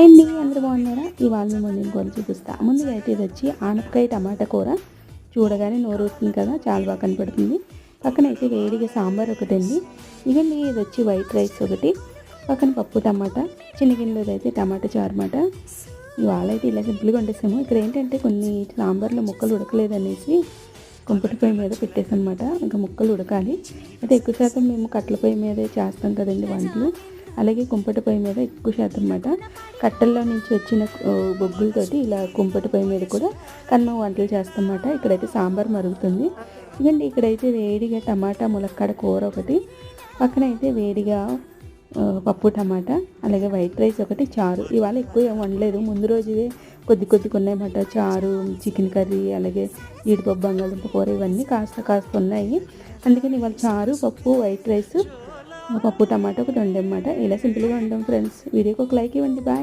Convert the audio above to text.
అండి అందరూ బాగున్నారా? ఇవాళ మేము వండిన కూర చూపిస్తా. ముందుగా అయితే ఇది వచ్చి ఆనపకాయ టమాటా కూర. చూడగానే నోరు వస్తుంది కదా చాలా బాగా కనపడుతుంది. పక్కన అయితే వేడిగా సాంబార్ ఒకటి అండి ఇవన్నీ ఇది వచ్చి వైట్ రైస్ ఒకటి. పక్కన పప్పు టమాటా. చిన్న గిన్నెలో అయితే టమాటా చారు మాట ఇవాళ అయితే ఇలా సింపుల్గా వండేసాము. ఇక్కడ ఏంటంటే కొన్ని సాంబార్లో ముక్కలు ఉడకలేదు అనేసి కుంపటి పొయ్యి మీద పెట్టేసనమాట ఇంకా ముక్కలు ఉడకాలి. అయితే ఎక్కువ శాతం మేము కట్టెల పొయ్యి మీదే చేస్తాం కదండి వంటలు. అలాగే కుంపటి పొయ్యి మీద ఎక్కువ శాతం అన్నమాట. కట్టెల్లో నుంచి వచ్చిన బొగ్గులతోటి ఇలా కుంపటి పొయ్యి మీద కూడా కన్నం వంటలు చేస్తామన్నమాట. ఇక్కడైతే సాంబార్ మరుగుతుంది. ఇదండి ఇక్కడైతే వేడిగా టమాటా ములక్కాడ కూర ఒకటి పక్కన అయితే వేడిగా పప్పు టమాటా అలాగే వైట్ రైస్ ఒకటి చారు. ఇవాళ ఎక్కువ ఏం వండలేదు. ముందు రోజువే కొద్ది కొద్దిగా ఉన్నాయన్నమాట చారు చికెన్ కర్రీ అలాగే జీడిపప్పు బంగాళదుంప కూర ఇవన్నీ కాస్త కాస్త ఉన్నాయి. అందుకని ఇవాళ చారు పప్పు వైట్ రైస్ పప్పు టమాటా ఒకటి వండమాట ఇలా సింపుల్గా వండాం ఫ్రెండ్స్ వీడియోకి ఒక లైక్ ఇవ్వండి. బాయ్